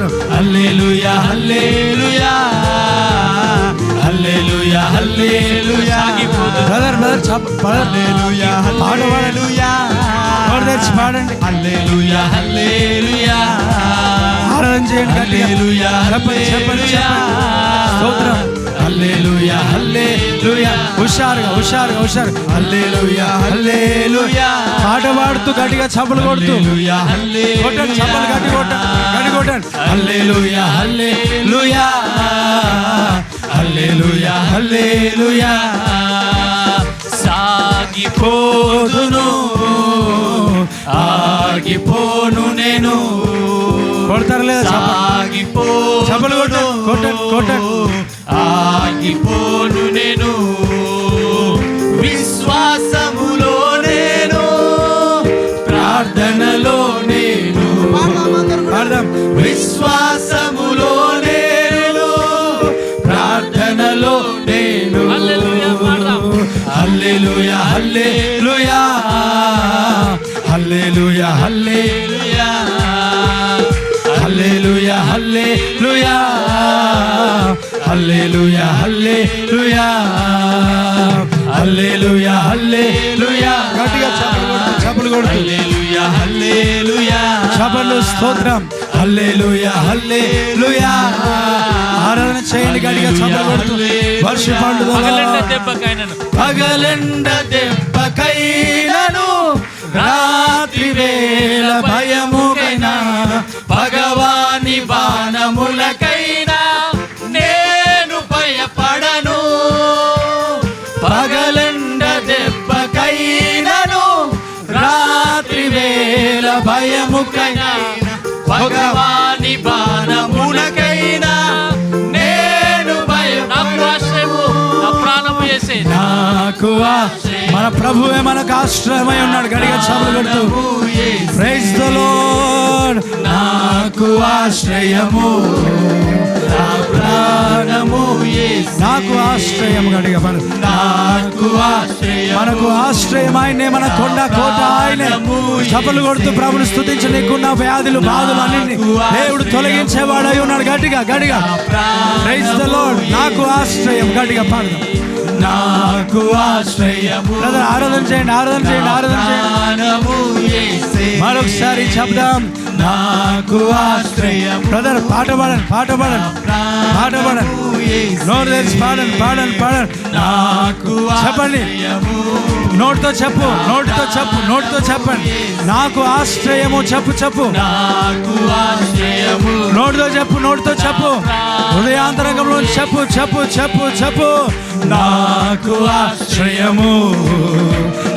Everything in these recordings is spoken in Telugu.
స్తోత్రం హల్లెలూయా హల్లెలూయా హల్లెలూయా హల్లెలూయా. బ్రదర్ బ్రదర్ హల్లెలూయా హల్లెలూయా. తెరిచి పాడండి. హల్లెలూయా హల్లెలూయా. ఆరాధన చేయండి. హల్లెలూయా చెప్పండి చెప్పండి స్తోత్రం. హల్లెలూయా హల్లెలూయా. హుషారుగా హుషారుగా హుషారు హల్లెలూయా హల్లెలూయా. పాట పాడుతూ గట్టిగా చప్పలు కొడుతూ. కొట్టండి చప్పలు గట్టి కొట్టండి. హల్లెలూయా హల్లెలూయా హల్లెలూయా హల్లెలూయా సాగిపోదును ఆగిపోను నేను. కొడతారా లేదా సాగిపో కొట్టండి, కొట్టండి, కొట్టండి. ఆగిపోను నేను. హల్లెలూయా హల్లెలూయా. హల్లెలూయా హల్లెలూయా. గట్టిగా చప్పలు కొడుతూ చప్పలు కొడుతూ హల్లెలూయా హల్లెలూయా. చప్పలు స్తోత్రం. హల్లెలూయా హల్లెలూయా. ఆరాధన చేయండి గట్టిగా చప్పలు కొడుతూ వర్ష పగలెండ దెబ్బకైనను. పగలెండ దెబ్బకైనను. రాత్రి వేళ భయముకైనా భగవాని బాణములకైనా భయముకైనా భగవాని బాణములకైనా నేను నాకు ప్రాణము చేసే మన ప్రభువే మనకు ఆశ్రయమై ఉన్నాడు. గడిగా ప్రైజ్ ద లార్డ్ నాకు ఆశ్రయము నా ప్రాణము. నాకు ఆశ్రయం గడిగా మన నాకు ఆశ్రయము. మనకు ఆశ్రయం ఆయనే మన కొండ కోట. ఆయనే. చప్పలు కొడుతూ ప్రభుని స్థుతించి నీకున్న వ్యాధులు బాధలు అన్నింటినీ దేవుడు తొలగించేవాడై ఉన్నాడు. గట్టిగా గట్టిగా. ప్రైజ్ ద లార్డ్ నాకు ఆశ్రయం. గట్టిగా పాడదాం. నాకు ఆశ్రయము బ్రదర్ ఆరాధన చేయండి ఆరాధన చేయండి ఆరాధన చేయండి. మరొకసారి చెప్దాం. నాకు ఆశ్రయము. బ్రదర్ పాట పాడండి పాట పాడండి. పాట పాడండి. నోరు తెరిచి పాడండి పాడండి పాడండి. నాకు చెప్పండి. నోటితో చెప్పు నోటితో చెప్పు నోటితో చెప్పండి. నాకు ఆశ్రయము చెప్పు చెప్పు. నాకు ఆశ్రయము. నోటితో చెప్పు నోటితో చెప్పు. హృదయాంతరంగంలో చెప్పు చెప్పు చెప్పు చెప్పు. నాకు ఆశ్రయము.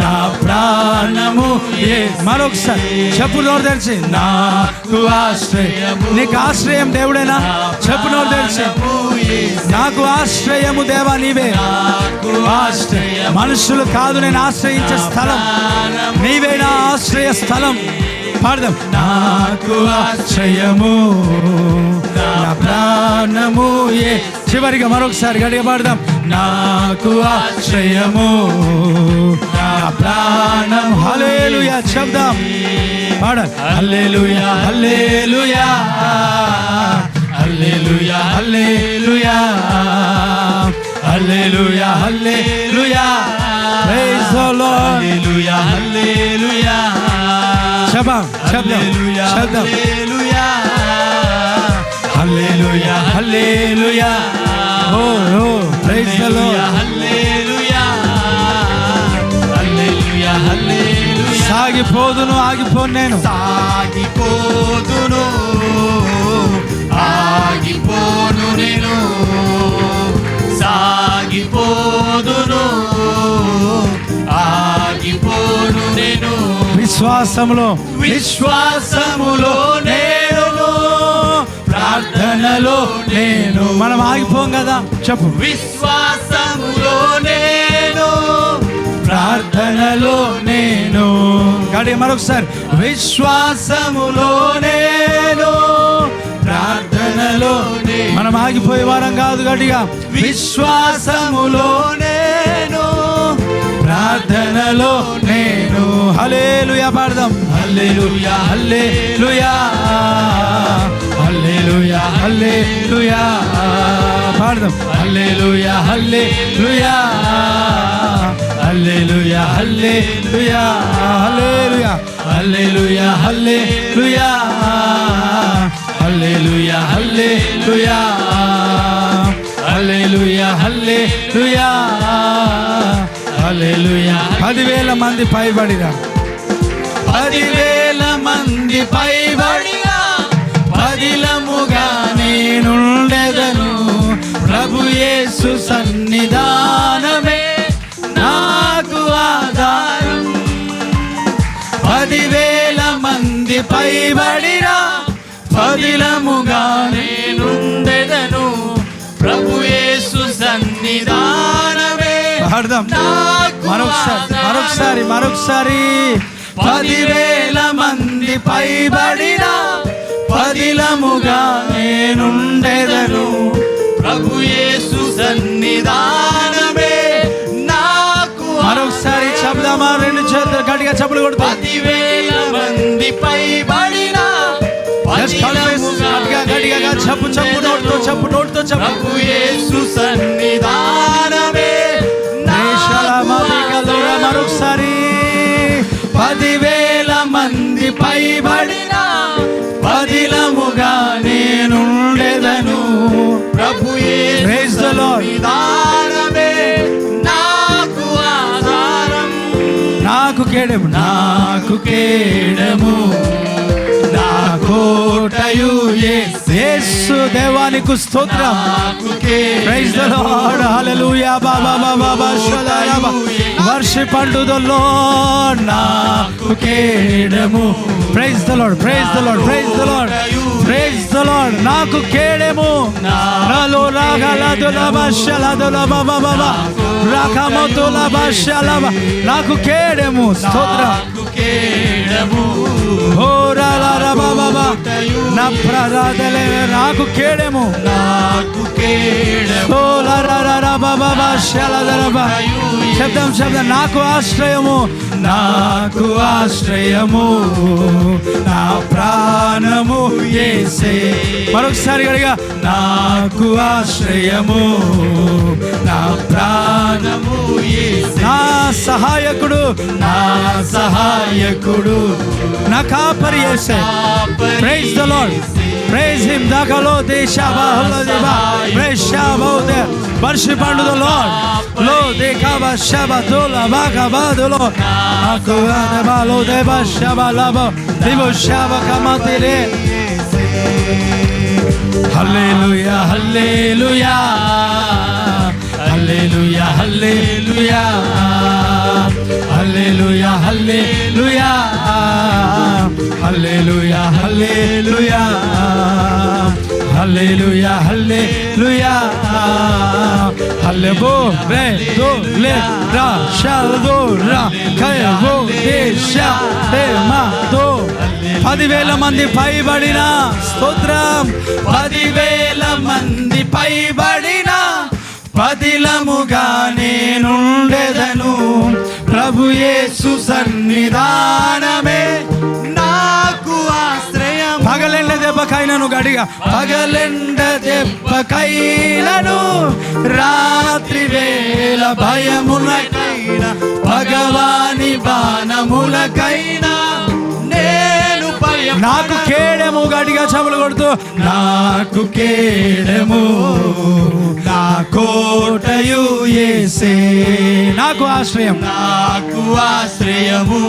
నా ప్రాణము ఏ మరొకసారి చెప్పు నోరు తెరిచి. నాకు ఆశ్రయము నీకు ఆశ్రయం దేవుడేనా? చెప్పు నోరు తెరిచి. నాకు ఆశ్రయము దేవా నీవే. ఆశ్రయ మనుషులు కాదు నేను ఆశ్రయించే స్థలం. నీవే నా ఆశ్రయ స్థలం. పాడదాం. నాకు ఆశ్రయము నా ప్రాణము ఏ. చివరిగా మరొకసారి గడిగా పాడదాం. నాకు ఆశ్రయము ప్రాణం హల్లెలూయా చెప్దాం పాడాలి హల్లెలూయా hallelujah hallelujah hallelujah hallelujah hallelujah Praise the Lord. హల్లెలూయా హల్లెలూయా శబ్దం శబ్దం హల్లెలూయా శబ్దం హల్లెలూయా హల్లెలూయా హల్లెలూయా ఓ ఓ praise the Lord hallelujah hallelujah hallelujah సాగిపోదును ఆగిపోను నేను. సాగిపోదును ఆగిపోను నేను. సాగిపోదును ఆగిపోను నేను. విశ్వాసములో. విశ్వాసములో నేను ప్రార్థనలో నేను మనం ఆగిపోం కదా? చెప్పు. విశ్వాసములో నేను ప్రార్థనలో నేను. గడి మరొకసారి. విశ్వాసములో నేను. ప్రార్థనలో మనం ఆగిపోయే వారం కాదు గడిగా. విశ్వాసములో నేను. ప్రార్థనలో నేను. హల్లెలూయా పాడదాం. హల్లెలూయా. హల్లెలూయా. హల్లెలూయా. హల్లెలూయా. పాడదాం. హల్లెలూయా. Hallelujah. Hallelujah hallelujah hallelujah hallelujah hallelujah hallelujah hallelujah hallelujah hallelujah హల్లెలూయా పదివేల మంది పైబడిరా పదివేల మంది పైబడిరా పదిలముగా నేనుండెదను ప్రభు యేసు సన్నిధానమే మంది పైబడిరా. పదిలముగా నేనుండెదను. ప్రభు యేసు సన్నిధానమే. పాడదాం మరొకసారి మరొకసారి మరొకసారి. పదివేల మంది పైబడిన పదిలముగా నేనుండెదను. ప్రభు యేసు సన్నిధానమే. నాకు మరొకసారి చెప్దామా రెండు చేతులు గట్టిగా చెప్పులు కొడుతూ. Let's confess. గట్టిగా చెప్పు చెప్పు నోటితో చెప్పు నోటితో చెప్పు యేసు సన్నిధానమే మరొకసారి పదివేల మంది పైబడిన కేడము? నాకు కేడము? కోటయు యేసు దేవానికి స్తోత్రం. నాకు ప్రైజ్ ద లార్డ్ హల్లెలూయా బాబా బాబా బాషలాబా వర్షిప్ అంటు ద లార్డ్ నాకు కేడము praise the Lord praise the Lord praise the Lord praise the Lord నాకు కేడము నాలో రాగల దులబ శల దులబ బాబా రాకమతుల బశలబ నాకు కేడము స్తోత్రం. కేడము ఓ రాల బాబా నా ప్రరాధలే నాకు కేడము. నాకు కేడము. శబ్దం శబ్దం నాకు ఆశ్రయము. నాకు ఆశ్రయము. నా ప్రాణము ఏసే. మరొకసారి గడిగా నాకు ఆశ్రయము. నా ప్రాణము నా సహాయకుడు. నా సహాయకుడు. నా కాపరి ఏసే. Praise the Lord. Praise Him. Praise Shabbat. Worship unto the Lord. Lo dekaba Shabbat. Lo bakaba the Lord. Akuva deba lo deba Shabbat labo. Libo Shabbat kamatile. Hallelujah, hallelujah. Hallelujah, hallelujah. Hallelujah, hallelujah. Hallelujah hallelujah hallelujah హల్లెలూయా హల్లెబో రే దో లే రా షల్ దో రా కయ హో దే షా దే మా దో పదివేల మంది పైబడిన స్తోత్రం. పదివేల మంది పైబడిన పదిలముగా నేనుండెదను ప్రభు యేసు సన్నిధానమే. గడిగా పగలెండ దెబ్బకైనను రాత్రి వేళ భయమునకైన భగవాని బాణములకైనా నేను భయం నాకు కేడము గడిగా చెవులు కొడుతూ నాకు కేడము నా కోటయు ఏసే. నాకు ఆశ్రయం. నాకు ఆశ్రయము.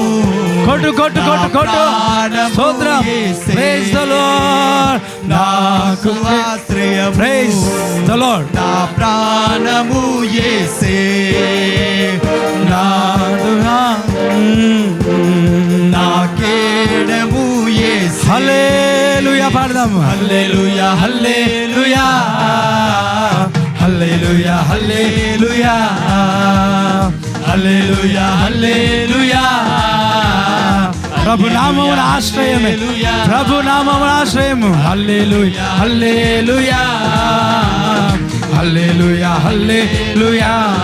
కొట్టు కొట్టు కొట్టు కొట్టు స్తోత్రం ప్రైజ్ ద లార్డ్ నాకు ఆశ్రయము. ప్రైజ్ ద లార్డ్ నా ప్రాణము యేసే నాదు నా కేడము యేసే హల్లెలూయా పాడదాం. హల్లెలూయా హల్లెలూయా. Hallelujah hallelujah. హల్లెలూయా హల్లెలూయా. ప్రభు నామమున ఆశ్రయమే. ప్రభు నామమున ఆశ్రయము. హల్లెలూయా. హల్లెలూయా. హల్లెలూయా హల్లెలూయా.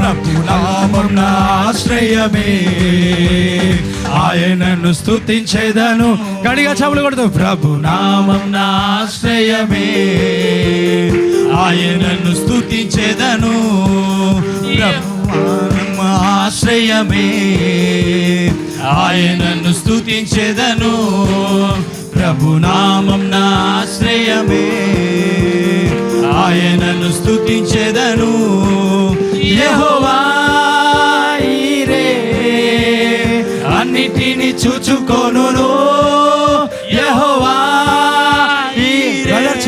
ప్రభు నామం నా ఆశ్రయమే ఆయనను స్తుతించేదను. గడిగా చెవులు కొడుతూ ప్రభు నామం ఆశ్రయమే. ఆయనను స్తుతించెదను. ప్రభు ఆశ్రయమే. ఆయనను స్తుతించెదను. ప్రభు నామం నా ఆశ్రయమే ఆయనను స్తుతించెదను. యెహోవా అన్నిటిని చూచుకొనును. యెహోవా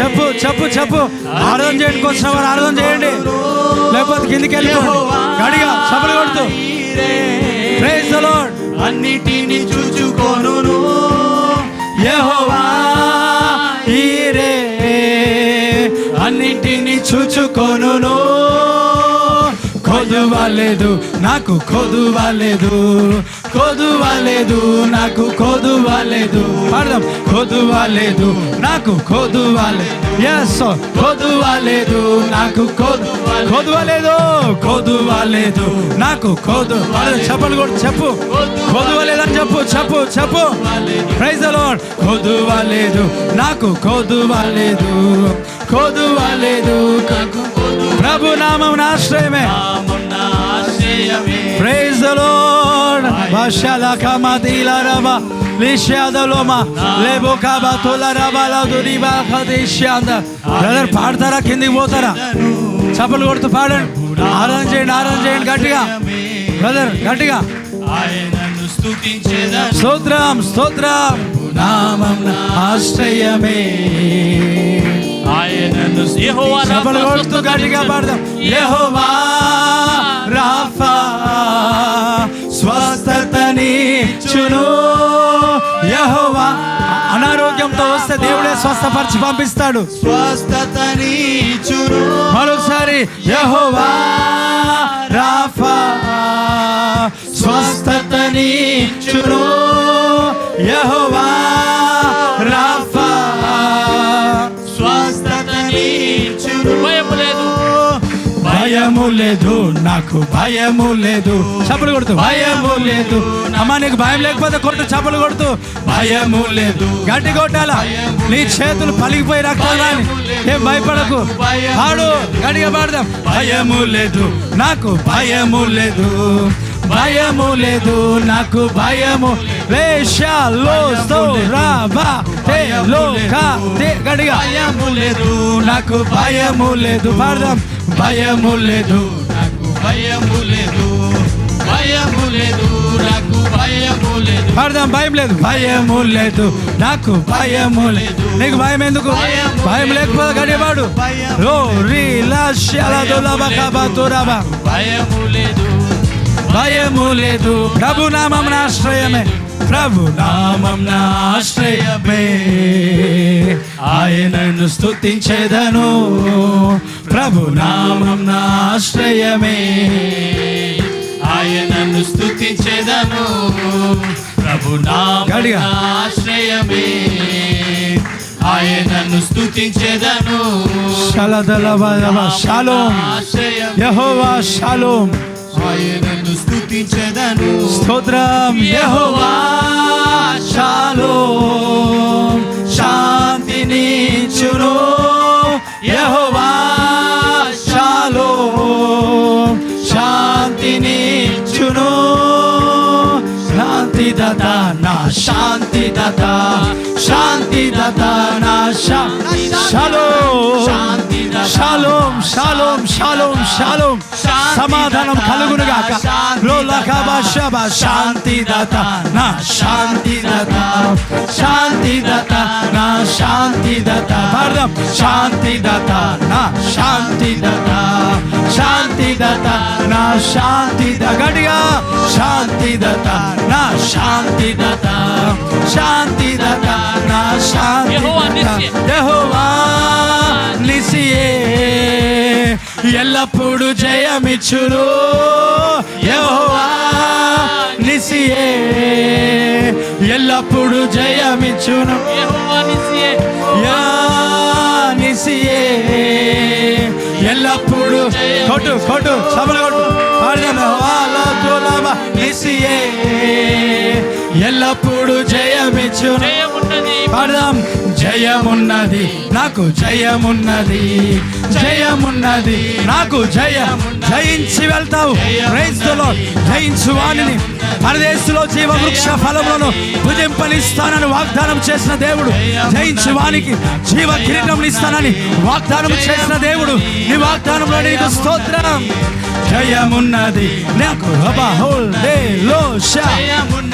చెప్పు చెప్పు చెప్పు. ఆరాధన చేయడానికి వచ్చిన వారు ఆరాధన చేయండి. లేకపోతే కిందికి వెళ్ళిపోండి. గడిగా చెప్పులు కొడుతూ. ప్రైజ్ ద లార్డ్ అన్నిటిని చూచుకొనును. యెహోవా ఈరే అన్నిటిని చూచుకొనును. కొదువలేదు నాకు కొదువలేదు. కొదువలేదు నాకు కొదువలేదు. పాడదాం. కొదువలేదు నాకు కొదువలేదు. ఎస్ కొదువలేదు నాకు కొదు కొదువలేదు కొదువలేదు నాకు కొదు చెప్పలు కూడా చెప్పు. కొదువలేదని చెప్పు చెప్పు చెప్పు. ప్రైజ్ లార్డ్ కొదువలేదు నాకు కొదువలేదు. కొదువలేదు ప్రభు నామం ఆశ్రయమే. ఆశ్రయమే. ప్రైజ్ ద లార్డ్ భాషల కమదిల రబ లిషాదలోమ లేబో కాబా తోల రబ లదురిబా ఖదేశాంద బ్రదర్ పాడతారా కిందికి పోతారా చప్పలు కొడుతూ పాడండి ఆరాధన చేయండి ఆరాధన చేయండి గట్టిగా బ్రదర్ గట్టిగా స్తోత్రం స్తోత్రం నామం ఆశ్రయమే ఆయనను రాఫా చప్పలు కొడుతూ గట్టిగా పాడదాం యెహోవా రాఫా స్వస్థతని చును యెహోవా అనారోగ్యంతో వస్తే దేవుడే స్వస్థపరిచి పంపిస్తాడు. స్వస్థతని చురు మరొకసారి యెహోవా రాఫా స్వస్థతని చును యెహోవా భయము లేదు నాకు భయము లేదు చప్పలు కొడుతూ భయము లేదు అమ్మా నీకు భయం లేకపోతే కొట్టు చప్పలు కొడుతూ భయము లేదు గట్టి కొట్టాలా నీ చేతులు పలిగిపోయి రక్తాలు రాని ఏం భయపడకు పాడు గట్టిగా పాడదాం భయము లేదు నాకు భయము లేదు భయము లేదు నాకు భయము గట్టిగా భయము లేదు నాకు భయము లేదు పాడదాం భయము లేదు నాకు భయము లేదు. భయము లేదు నాకు భయము లేదు. పాడదాం భయం లేదు. భయము లేదు నాకు భయము లేదు. నీకు భయం ఎందుకు? భయం లేకపోతే గడిపాడు రో రీ. భయము లేదు. భయము లేదు. ప్రభు నామం ఆశ్రయమే. ప్రభు నామం ఆశ్రయమే. ఆయనను స్తుతించేదను. ప్రభు నామం ఆశ్రయమే. ఆయనను స్తుతించెదను. ప్రభు. నామ ఆశ్రయమే. ఆయనను స్తుతించెదను. షలదల షాలోం. ఆశ్రయం యహోవా షాలోం. ఆయనను స్తుతించెదను స్తోత్రం యహోవా షాలోం శాంతిని చును యహోవా షాలోం శాంతిని చును శాంతి దత నా శాంతి దత శాంతి దత నా షాలోం షాలోం షాలోం షాలోం షాలోం సమాధానం కలుగును గాక లోలకబా శబ శాంతి దత నా శాంతి దత శాంతి దత నా శాంతి దత పాడదాం శాంతి దత నా శాంతి దత శాంతి దత నా శాంతి గడిగా శాంతి దత నా శాంతి దత శాంతి దత నా శాంతి దత. యెహోవా ఎల్లప్పుడు జయమిచ్చును. యెహోవా నిసియే. ఎల్లప్పుడు జయమిచ్చును. యా నిసియే. కొట్టు చపలు కొట్టు. యెహోవాలో తులబ నిసియే. ఎల్లప్పుడూ జయమిచ్చు జయమున్నది పాడదాం. జయమున్నది నాకు జయమున్నది జయమున్నది నాకు జయం జయించి వెళ్తావు. Praise జయించు వాణిని. పరదేశంలో జీవవృక్ష ఫలములను భుజింపనిస్తానని వాగ్దానం చేసిన దేవుడు. జయించు వానికి జీవ కిరీటం ఇస్తానని వాగ్దానం చేసిన దేవుడు. నీ వాగ్దానంలో నీకు స్తోత్రం. జయమున్నది నాకు హోల్ డే లో జయమున్నది